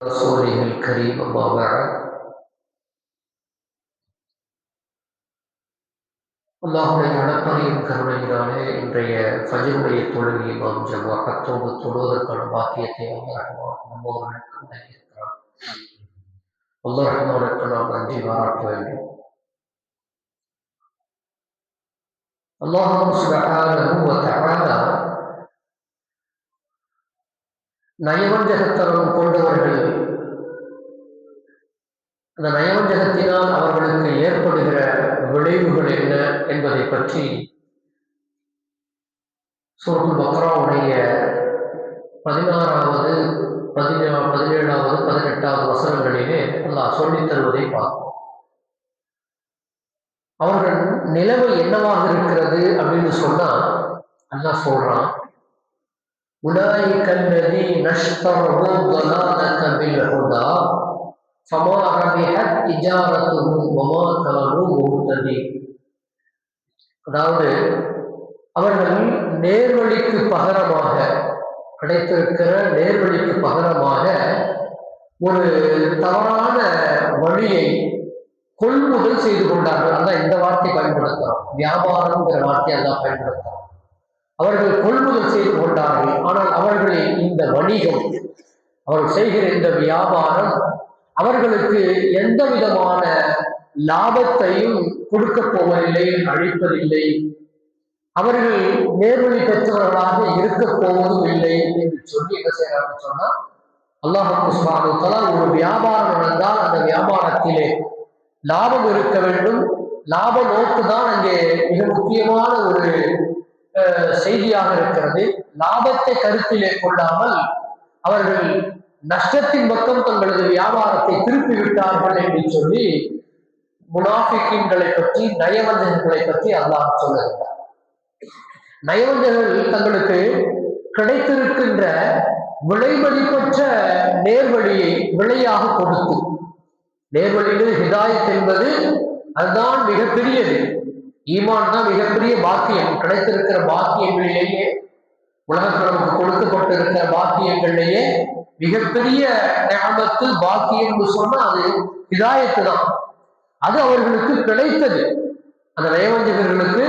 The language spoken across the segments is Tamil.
رسوله الكريم أما بعد அல்லாஹுடைய வளப்பறையும் கருணையினாலே இன்றைய ஃபஜருடைய தொழுகையை நாம் ஜமாக்கத்தோடு தொழுவதற்கான பாக்கியத்தை அல்லாஹ் நம்மவர்களுக்கு வழங்கியிருக்கிறார் அல்லாஹ் ரஹ்மானுக்கு நாம் நன்றி பாராட்ட வேண்டும் அல்லாஹ் சுபஹானஹு வ தஆலா நயவஞ்சகத்தனம் கொண்டவர்கள். அந்த நயவஞ்சகத்தினால் அவர்களுக்கு ஏற்படுகிற விளைவுகள் என்ன என்பதை பற்றி சூரத்து பக்ராவுடைய பதினாறாவது பதினா பதினேழாவது பதினெட்டாவது வசனங்களிலே அல்லாஹ் சொல்லித் தருவதை பார்ப்போம். அவர்கள் நிலைமை என்னவாக இருக்கிறது அப்படின்னு சொன்னா அல்லாஹ் சொல்றான் أولئك الذين اشتروا الضلالة بالهدى فما ربحت تجارتهم وما كانوا مهتدين அதாவது அவர்கள் நேர்வழிக்கு பகரமாக கிடைத்திருக்கிற நேர்வழிக்கு பகரமாக ஒரு தவறான வழியை கொள்முதல் செய்து கொண்டார்கள் அதான் இந்த வார்த்தை பயன்படுத்துறோம் வியாபாரம்ங்கிற வார்த்தையை அதான் பயன்படுத்துறோம் அவர்கள் கொள்முதல் செய்து கொண்டார்கள். ஆனால் அவர்களின் இந்த வணிகம் அவர்கள் செய்கிற இந்த வியாபாரம் அவர்களுக்கு எந்த விதமான லாபத்தையும் கொடுக்க போவதில்லை அழிப்பதில்லை அவர்கள் நேர்வழி பெற்றவர்களாக இருக்க போவதும் இல்லை என்று சொல்லி என்ன செய்யறாங்கன்னு சொன்னா அல்லாஹ் ஒரு வியாபாரம் நடந்தால் அந்த வியாபாரத்திலே லாபம் இருக்க வேண்டும். லாப நோக்கு தான் அங்கே மிக முக்கியமான ஒரு செய்தியாக இருக்கிறது. லாபத்தை கருத்திலே கொள்ளாமல் அவர்கள் நஷ்டத்தின் பக்கம் தங்களது வியாபாரத்தை திருப்பி விட்டார்கள் என்று சொல்லி முனாஃபிக்கின்களை பற்றி நயவஞ்சகங்களை பற்றி அல்லாஹ் சொல்லுகிறார் நயவஞ்சகர்கள் தங்களுக்கு கிடைத்திருக்கின்ற விலைமதிப்பற்ற நேர்வழியை விலையாக கொடுத்து நேர்வழியில் ஹிதாயத் என்பது அதுதான் மிகப்பெரியது ஈமான் தான் மிகப்பெரிய பாக்கியம். கிடைத்திருக்கிற பாக்கியங்களிலேயே உலகத்தில் நமக்கு கொடுக்கப்பட்டிருக்கிற பாக்கியங்கள்லேயே மிகப்பெரிய ஞாபகத்து பாக்கியம் சொன்னா அது இதாயத்து தான் அது அவர்களுக்கு கிடைத்தது. அந்த நயவஞ்சகர்களுக்கு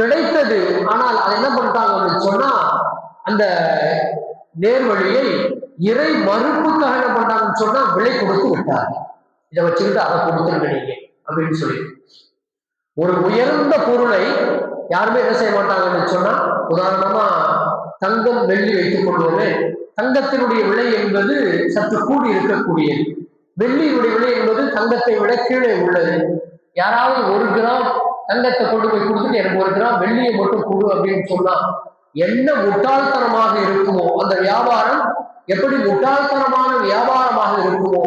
கிடைத்தது. ஆனால் அது என்ன பண்ணிட்டாங்க சொன்னா அந்த நேர்வழியை இறை மறுப்புக்காக என்ன பண்ணாங்கன்னு சொன்னா விலை கொடுத்து விட்டாங்க இதை வச்சுக்கிட்டு அதை கொடுத்துருங்க நீங்க அப்படின்னு சொல்லி. ஒரு உயர்ந்த பொருளை யாருமே என்ன செய்ய மாட்டாங்கன்னு சொன்னா உதாரணமா தங்கம் வெள்ளி வைத்துக் கொள்வோமே தங்கத்தினுடைய விலை என்பது சற்று கூடி இருக்கக்கூடியது. வெள்ளியுடைய விலை என்பது தங்கத்தை விட கீழே உள்ளது. யாராவது ஒரு கிராம் தங்கத்தை கொண்டு போய் கொடுத்துட்டு எனக்கு ஒரு கிராம் வெள்ளியை மட்டும் கொடு அப்படின்னு சொன்னா என்ன முட்டாள்தனமாக இருக்குமோ அந்த வியாபாரம் எப்படி முட்டாள்தனமான வியாபாரமாக இருக்குமோ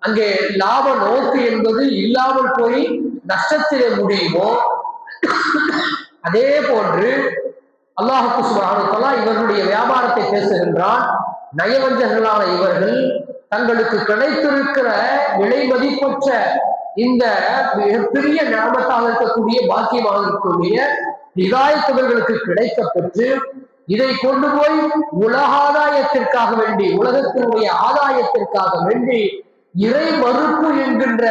அங்கே லாப நோக்கு என்பது இல்லாமல் போய் நஷ்டத்திலே முடியுமோ அதே போன்று அல்லாஹுக்கு சுபானுத்தலா இவர்களுடைய வியாபாரத்தை பேசுகின்றான். நயவஞ்சகர்களான இவர்கள் தங்களுக்கு கிடைத்திருக்கிற விலை மதிப்பற்ற இந்த மிகப்பெரிய ஞாபகத்தாக இருக்கக்கூடிய பாக்கியமாக இருக்கக்கூடிய இதாயத்தவர்களுக்கு கிடைக்க பெற்று இதை கொண்டு போய் உலக ஆதாயத்திற்காக வேண்டி உலகத்தினுடைய ஆதாயத்திற்காக வேண்டி இறை மறுப்பு என்கின்ற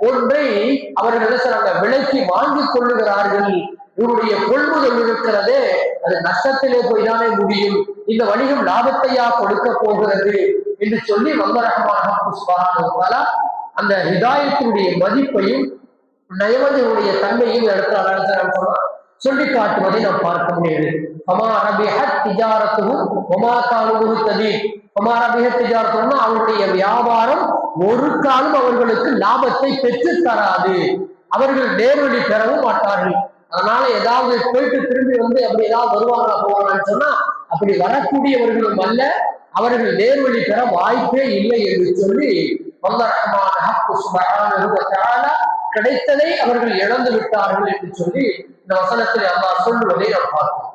ஒன்றை அவர்கள் என்ன செய்றாங்க விலைக்கு வாங்கி கொள்ளுகிறார்கள். இவருடைய கொள்முதல் இருக்கிறது அது நஷ்டத்திலே போய்தானே முடியும். இந்த வணிகம் லாபத்தையா கொடுக்க போகிறது? என்று சொல்லி வல்லரகமான அந்த ஹிதாயத்தினுடைய மதிப்பையும் நயவதையுடைய தன்மையும் எடுத்து சொல்லி காட்டுவதை நாம் பார்க்க முடியாது. அமா ரபிஹத் திஜாரத்துவும் ஒமா காலுமுத்ததி ஒமா ரபிஹத் திஜாரத்துவம்னா அவருடைய வியாபாரம் ஒரு காலம் அவர்களுக்கு லாபத்தை பெற்று தராது அவர்கள் நேர்வழி பெறவும் மாட்டார்கள். அதனால ஏதாவது போயிட்டு திரும்பி வந்து அப்படி ஏதாவது வருவாங்களா போவாங்கன்னு சொன்னா அப்படி வரக்கூடியவர்களும் அல்ல. அவர்கள் நேர்வழி பெற வாய்ப்பே இல்லை என்று சொல்லி கிடைத்ததை அவர்கள் இழந்து விட்டார்கள் என்று சொல்லி இந்த வசனத்தில் அல்லாஹ் சொல்லுவதை நாம் பார்ப்போம்.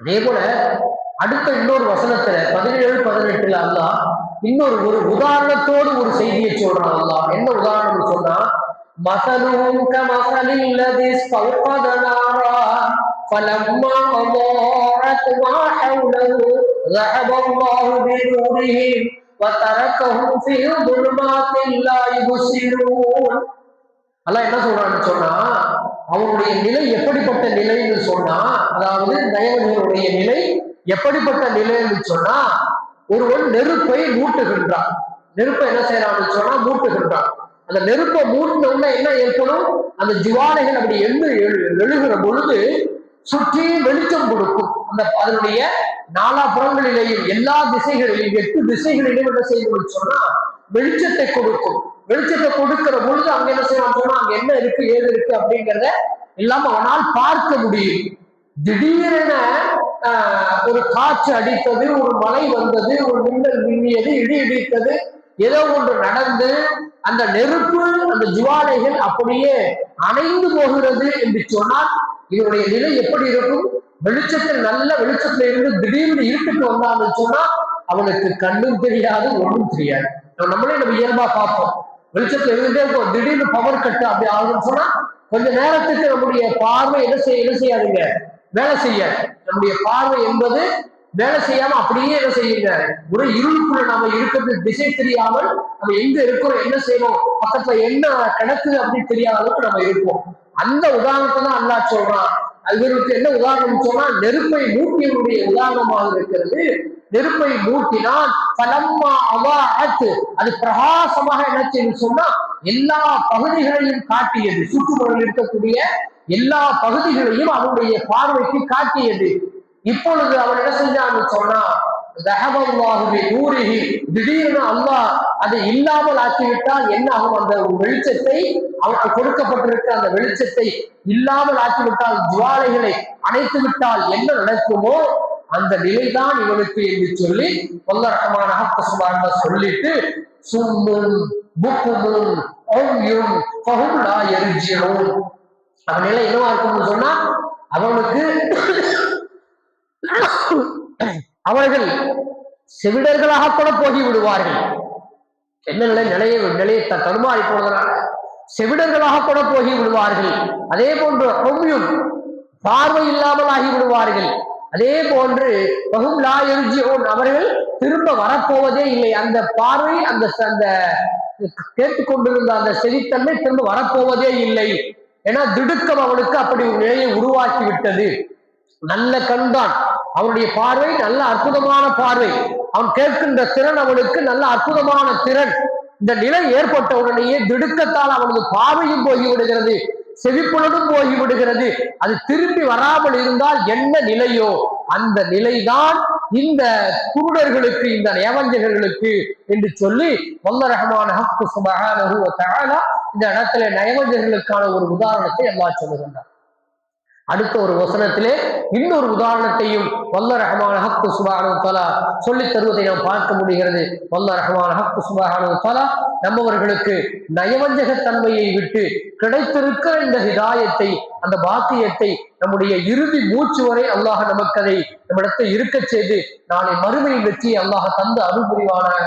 அதே போல அடுத்த இன்னொரு வசனத்துல பதினேழு பதினெட்டுல அல்லாஹ் இன்னொரு ஒரு உதாரணத்தோடு ஒரு செய்தியை சொல்றான் அல்லாஹ் என்ன உதாரணம் சொன்னா மசலும் كمثل الذي استوقد نارا فلما أضاءت ما حوله ذهب الله بنورهم وتركهم في ظلمات لا يبصرون அல்லாஹ் என்ன சொல்றான்னு சொன்னா அவனுடைய நிலை எப்படிப்பட்ட நிலைன்னு சொன்னா அதாவது நயவர்களுடைய நிலை எப்படிப்பட்ட நிலைன்னு சொன்னா ஒருவன் நெருப்பை மூட்டுகின்றான். நெருப்பை என்ன செய்யறான்னு சொன்னா மூட்டுகின்றான். அந்த நெருப்பை மூட்டினோம்னா என்ன ஏற்படும்? அந்த ஜுவாலைகள் அப்படி எண்ணு எழு- எழுகிற பொழுது சுற்றி வெளிச்சம் கொடுக்கும். அந்த அதனுடைய நாலா புறங்களிலேயும் எல்லா திசைகளிலும் எட்டு திசைகளிலும் என்ன செய்யணும்னு சொன்னா வெளிச்சத்தை கொடுக்கும். வெளிச்சத்தை கொடுக்கிற பொழுது அங்க என்ன செய்யணும் சொன்னா அங்க என்ன இருக்கு ஏது இருக்கு அப்படிங்கிறத எல்லாம் அவனால் பார்க்க முடியும். திடீரென ஒரு காற்று அடித்தது ஒரு மழை வந்தது ஒரு மின்னல் மின்னியது இடி இடித்தது ஏதோ ஒன்று நடந்து அந்த நெருப்பு அந்த ஜுவாலைகள் அப்படியே அணைந்து போகிறது என்று சொன்னால் இதனுடைய நிலை எப்படி இருக்கும்? வெளிச்சத்தில் நல்ல வெளிச்சத்துல இருந்து திடீர்னு இருட்டுக்கு வந்தான்னு சொன்னா அவனுக்கு கண்ணும் தெரியாது ஒன்றும் தெரியாது. நம்ம நம்மளே நம்ம இயல்பா பார்ப்போம். வெளிச்சத்துல இருந்துட்டே இருக்கும் திடீர்னு பவர் கட்டு அப்படி ஆகுதுன்னு சொன்னா கொஞ்ச நேரத்துக்கு நம்முடைய பார்வை என்ன செய்ய என்ன செய்யாதுங்க? வேலை செய்ய நம்முடைய பார்வை என்பது வேலை செய்யாம அப்படியே என்ன செய்யுங்க ஒரு இருளுக்குள்ள நாம இருக்கிறது திசை தெரியாமல் நம்ம எங்க இருக்கிறோம் என்ன செய்யணும் பக்கத்துல என்ன கிடக்குது அப்படின்னு தெரியாத அளவுக்கு நம்ம இருப்போம். அந்த உதாரணத்தை தான் அல்லா சொல்றான். இவருக்கு என்ன உதாரணம் சொன்னா நெருப்பை மூட்டியவனுடைய உதாரணமாக இருக்கிறது. நெருப்பை மூட்டினால் பலம்மா அத்து அது பிரகாசமாக என்ன செய்யும் சொன்னா எல்லா பகுதிகளையும் காட்டியது. சுற்றுப்புறம் இருக்கக்கூடிய எல்லா பகுதிகளையும் அவனுடைய பார்வைக்கு காட்டியது. இப்பொழுது அவன் என்ன செஞ்சான்னு சொன்னா தஹபல்லாஹுவி ஊருகி திடீர்னு அல்லாஹ் அதை இல்லாமல் ஆக்கிவிட்டால் என்ன ஆகும் அந்த வெளிச்சத்தை அவனுக்கு கொடுக்கப்பட்டிருக்க அந்த வெளிச்சத்தை இல்லாமல் ஆக்கிவிட்டால் ஜுவாலைகளை அணைத்து விட்டால் என்ன நடக்குமோ? அந்த நிலைதான் இவனுக்கு என்று சொல்லி வல்லரகமான சுபார்ந்த சொல்லிட்டு சும்மும் புக்குமும் ஒவ்யும் பகுலா எரிஞ்சியும் அவன் நிலை என்னவா இருக்கும்னு சொன்னா அவனுக்கு அவர்கள் செவிடர்களாக கூட போகி விடுவார்கள் என்ன நிலை? நிலையை நிலையை த- தடுமாறி போனதுனால செவிடர்களாக கூட போகி விடுவார்கள் அதே போன்று ரொம்பியும் பார்வை இல்லாமல் ஆகி விடுவார்கள் அதே போன்று பகும் லா எரிஜியோன் அவர்கள் திரும்ப வரப்போவதே இல்லை. அந்த பார்வை அந்த அந்த கேட்டுக்கொண்டிருந்த அந்த செவித்தன்மை திரும்ப வரப்போவதே இல்லை. ஏன்னா திடுக்கம் அவனுக்கு அப்படி ஒரு நிலையை உருவாக்கி விட்டது நல்ல கண்தான். அவனுடைய பார்வை நல்ல அற்புதமான பார்வை. அவன் கேட்கின்ற திறன் அவனுக்கு நல்ல அற்புதமான திறன். இந்த நிலை ஏற்பட்ட உடனேயே திடுக்கத்தால் அவனது பார்வையும் போகி விடுகிறது செவிப்புலனும் போகி விடுகிறது அது திரும்பி வராமல் இருந்தால் என்ன நிலையோ? அந்த நிலைதான் இந்த குருடர்களுக்கு இந்த நயவஞ்சகர்களுக்கு என்று சொல்லி வல்ல ரஹமான ஹக்கு இந்த இடத்துல நயவஞ்சகர்களுக்கான ஒரு உதாரணத்தை அல்லாஹ் சொல்லுகின்றார் அடுத்த ஒரு வசனத்திலே இன்னொரு உதாரணத்தையும் வல்ல ரஹமான ஹக்கு சுபானு தலா சொல்லி தருவதை நாம் பார்க்க முடிகிறது. வல்ல ரஹமான ஹக்கு சுபானு தலா நம்மவர்களுக்கு நயவஞ்சகத்தன்மையை விட்டு கிடைத்திருக்கிற இந்த ஹிதாயத்தை அந்த பாக்கியத்தை நம்முடைய இறுதி மூச்சு வரை அல்லாஹ் நமக்கு அதை நம்மிடத்தை இருக்கச் செய்து நாளை மறுமையின் வெற்றியை அல்லாஹ் தந்து அருள் புரிவானாக